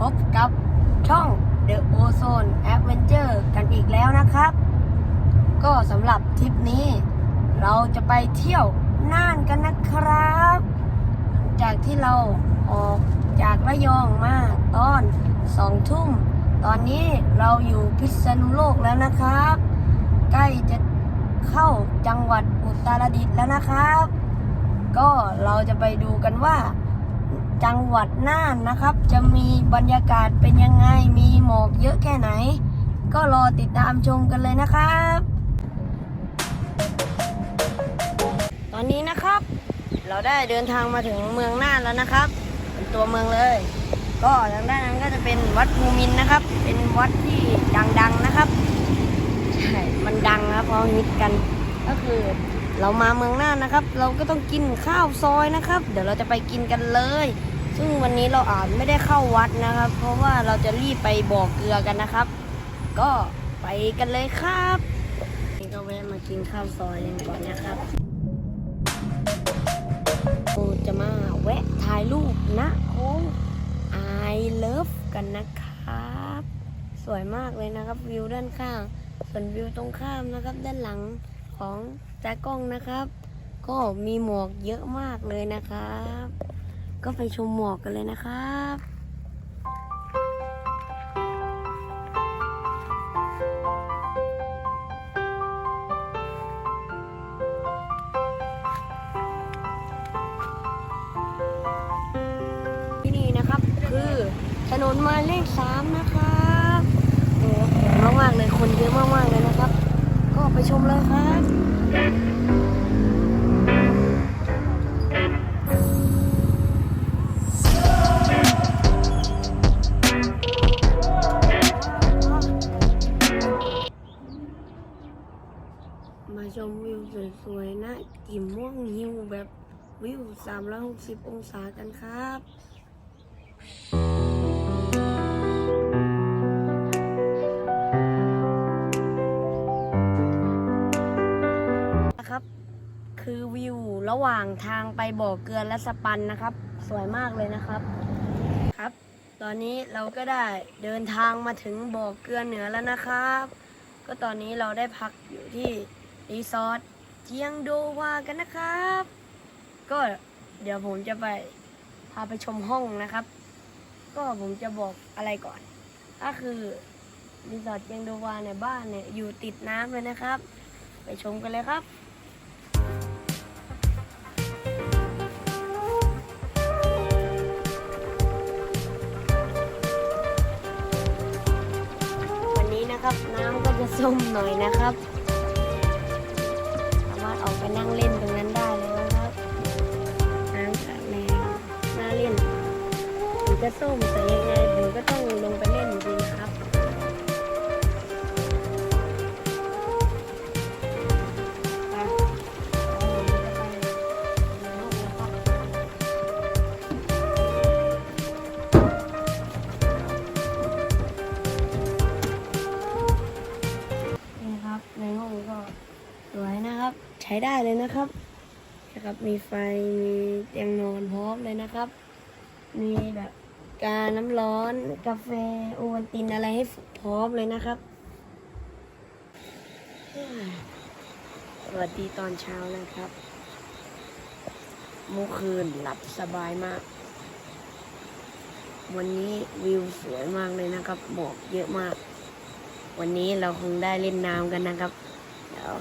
พบกับช่อง The Ozone Adventure กันอีกแล้วนะครับ ก็สำหรับทริปนี้ เราจะไปเที่ยวน่านกันนะครับ จากที่เราออกจากระยองมาตอนสองทุ่ม ตอนนี้เราอยู่พิษณุโลกแล้วนะครับ ใกล้จะเข้าจังหวัดอุตรดิตถ์แล้วนะครับ ก็เราจะไปดูกันว่า จังหวัดน่านนะครับ จะมีบรรยากาศเป็นยังไง มีหมอกเยอะแค่ไหน ก็รอติดตามชมกันเลยนะครับ ตอนนี้นะครับ เราได้เดินทางมาถึงเมืองน่านแล้วนะครับเป็นตัวเมืองเลย ก็ทางด้านนั้นก็จะเป็นวัดภูมินนะครับ เป็นวัดที่ดังๆนะครับ ใช่ มันดังครับเพราะฮิตกัน ก็คือ เรามาเมืองน่านนะครับ เราก็ต้องกินข้าวซอยนะครับ เดี๋ยวเราจะไปกินกันเลย ซึ่งวันนี้เราอาจไม่ได้เข้าวัดนะครับ เพราะว่าเราจะรีบไปบ่อเกลือกันนะครับ ก็ไปกันเลยครับนี่ก็แวะมากินข้าวซอยกันก่อนนะครับเราจะมาแวะถ่ายรูปนะโค้ง I love กันนะครับ สวยมากเลยนะครับวิวด้านข้าง ส่วนวิวตรงข้ามนะครับด้านหลังของ จากล้องนะครับ ก็มีหมอกเยอะมากเลยนะครับ ก็ไปชมหมอกกันเลยนะครับที่นี่นะครับคือถนนมาเลขสามนะครับโอ้โหมากมากเลยคนเยอะมากมากๆเลยนะ ไปชมเลยครับมาชมวิวสวยๆนะกิ่มม่วงหิวแบบวิว360 องศากันครับนะครับ ระหว่างทางไปบ่อเกลือและสปันนะครับ สวยมากเลยนะครับครับ ตอนนี้เราก็ได้เดินทางมาถึงบ่อเกลือเหนือแล้วนะครับ ก็ตอนนี้เราได้พักอยู่ที่รีสอร์ทเจียงโดวากันนะครับ ก็เดี๋ยวผมจะไปพาไปชมห้องนะครับ ก็ผมจะบอกอะไรก่อนก็คือรีสอร์ทเจียงโดวาในบ้านเนี่ยอยู่ติดน้ำเลยนะครับ ไปชมกันเลยครับ ส้มหน่อยนะครับ สามารถออกไปนั่งเล่นตรงนั้นได้เลยนะครับน้ำสระแรงน่าเล่นถึงจะส้มแต่ยังไงผมก็ต้องลงไปเล่นจริง ช้ได้เลยนะครับนะครับ มีไฟ มีเตียงนอนพร้อมเลยนะครับ มีแบบกาน้ำร้อน กาแฟ โอวัลตินอะไรให้พร้อมเลยนะครับ สวัสดีตอนเช้านะครับ เมื่อคืนหลับสบายมาก วันนี้วิวสวยมากเลยนะครับ หมอกเยอะมาก วันนี้เราคงได้เล่นน้ำกันนะครับ เดี๋ยว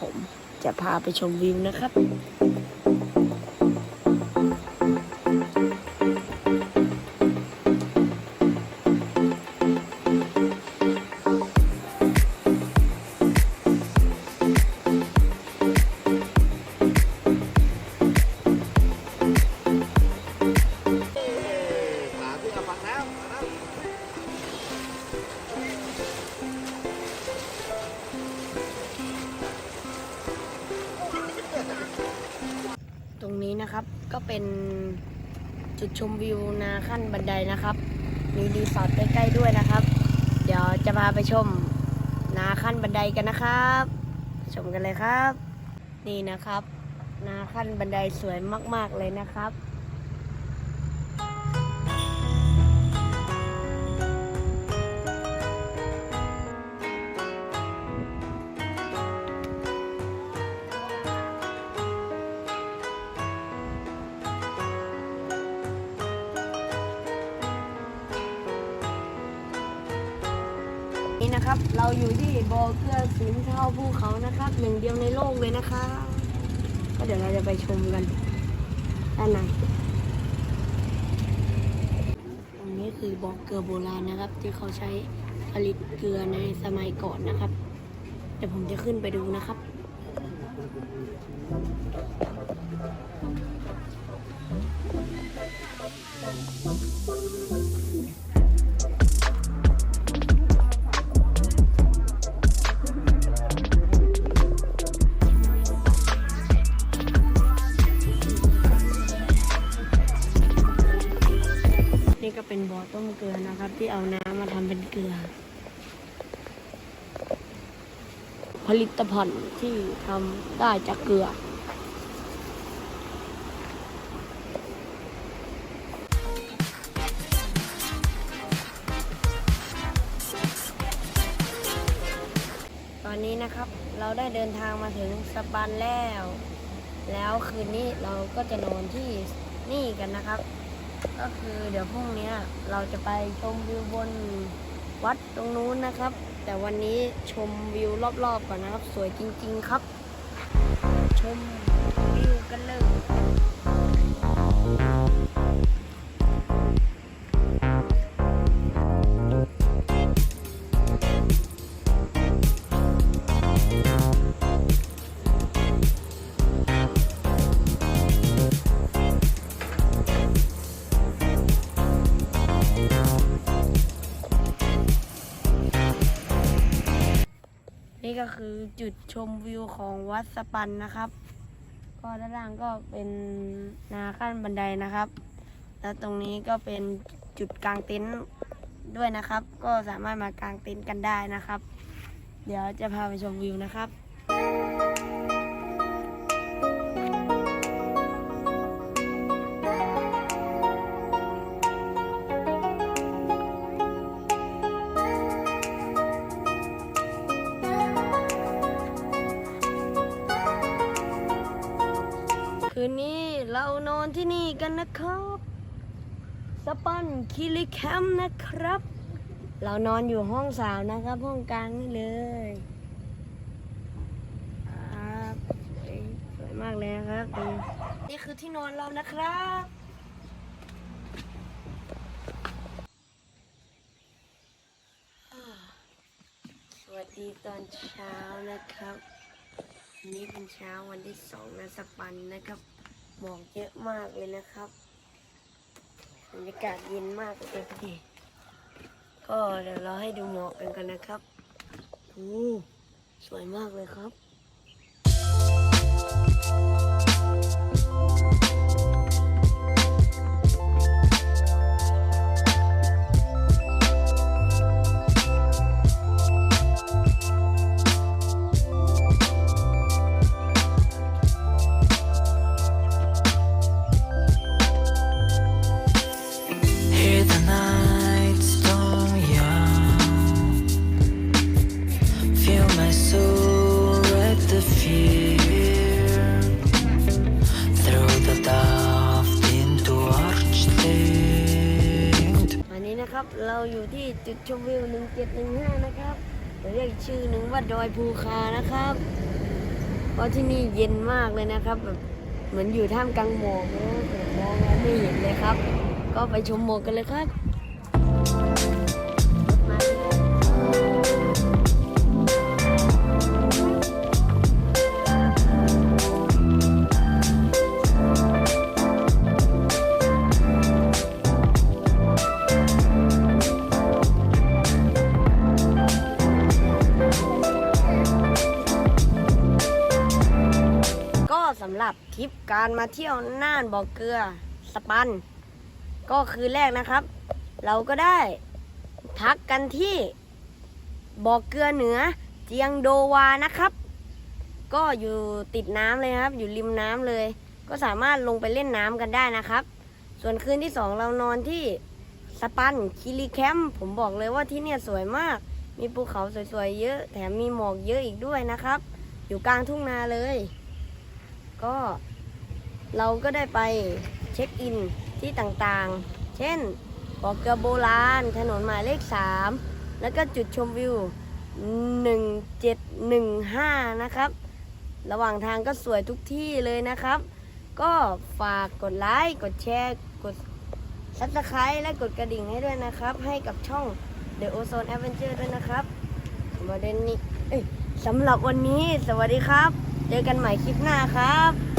ผมจะพาไปชมวิวนะครับ นี้นะครับ ก็เป็นจุดชมวิวนาขั้นบันไดนะครับ มีรีสอร์ทใกล้ๆด้วยนะครับ เดี๋ยวจะพาไปชมนาขั้นบันไดกันนะครับชมกันเลยครับ นี่นะครับ นาขั้นบันไดสวยมากๆเลยนะครับ นะครับ เราอยู่ที่บ่อเกลือสินเท่าภูเขานะครับ หนึ่งเดียวในโลกเลยนะคะ ก็เดี๋ยวเราจะไปชมกันด้านในตรงนี้คือบ่อเกลือโบราณนะครับ ที่เขาใช้ผลิตเกลือในสมัยก่อนนะครับ เดี๋ยวผมจะขึ้นไปดูนะครับ เอาน้ำมาทำเป็นเกลือ ผลิตภัณฑ์ที่ทำได้จากเกลือตอนนี้นะครับเราได้เดินทางมาถึงสปันแล้ว แล้วคืนนี้เราก็จะนอนที่นี่กันนะครับ ก็คือเดี๋ยวพรุ่งนี้เราจะไปชมวิวบนวัดตรงนู้นนะครับ แต่วันนี้ชมวิวรอบๆก่อนนะครับ สวยจริง ๆ ครับ ชมวิวกันเลย นี่ก็คือจุดชมวิวของวัดสปันนะครับ ก็ด้านล่างก็เป็นนาขั้นบันไดนะครับ แล้วตรงนี้ก็เป็นจุดกลางเต็นท์ด้วยนะครับ ก็สามารถมากางเต็นท์กันได้นะครับ เดี๋ยวจะพาไปชมวิวนะครับ ที่นี่กันนะครับ สปันคิริแคมป์นะครับ เรานอนอยู่ห้องสาวนะครับ ห้องกลางนี่เลยครับสวยมากเลยครับ นี่คือที่นอนเรานะครับสวัสดีตอนเช้านะครับนนี้เป็นเช้าวันที่สองนะสปันนะครับ หมอกเยอะมากเลยนะครับบรรยากาศเย็นมากเลยพอดีก็เดี๋ยวเราให้ดูหมอกกันกันนะครับโอ้สวยมากเลยครับ จุดชมวิว 1715 นะครับเรียกชื่อหนึ่งว่าดอยภูคานะครับ เพราะที่นี่เย็นมากเลยนะครับแบบเหมือนอยู่ท่ามกลางหมอกเลยมองแล้วไม่เห็นเลยครับ ก็ไปชมหมอกกันเลยครับ ริปการมาเที่ยวน่านบ่อเกลือสปัน ก็คือแรกนะครับ เราก็ได้พักกันที่บ่อเกลือเหนือเจียงโดวานะครับ ก็อยู่ติดน้ำเลยครับ อยู่ริมน้ำเลย ก็สามารถลงไปเล่นน้ำกันได้นะครับ ส่วนคืนที่สองเรานอนที่สปันคิริแคมป์ผมบอกเลยว่าที่เนี่ยสวยมาก มีภูเขาสวยๆเยอะ แถมมีหมอกเยอะอีกด้วยนะครับ อยู่กลางทุ่งนาเลย ก็ เราก็ได้ไปเช็คอินที่ต่างๆ เช่นบ่อเกลือโบราณ ถนนหมายเลข 3 แล้วก็จุดชมวิว 1715 นะครับ ระหว่างทางก็สวยทุกที่เลยนะครับ ก็ฝากกดไลค์กดแชร์ กด subscribe และกดกระดิ่งให้ด้วยนะครับ ให้กับช่อง The Ozone Adventure ด้วยนะครับสำหรับวันนี้สำหรับวันนี้ สวัสดีครับ เจอกันใหม่คลิปหน้าครับ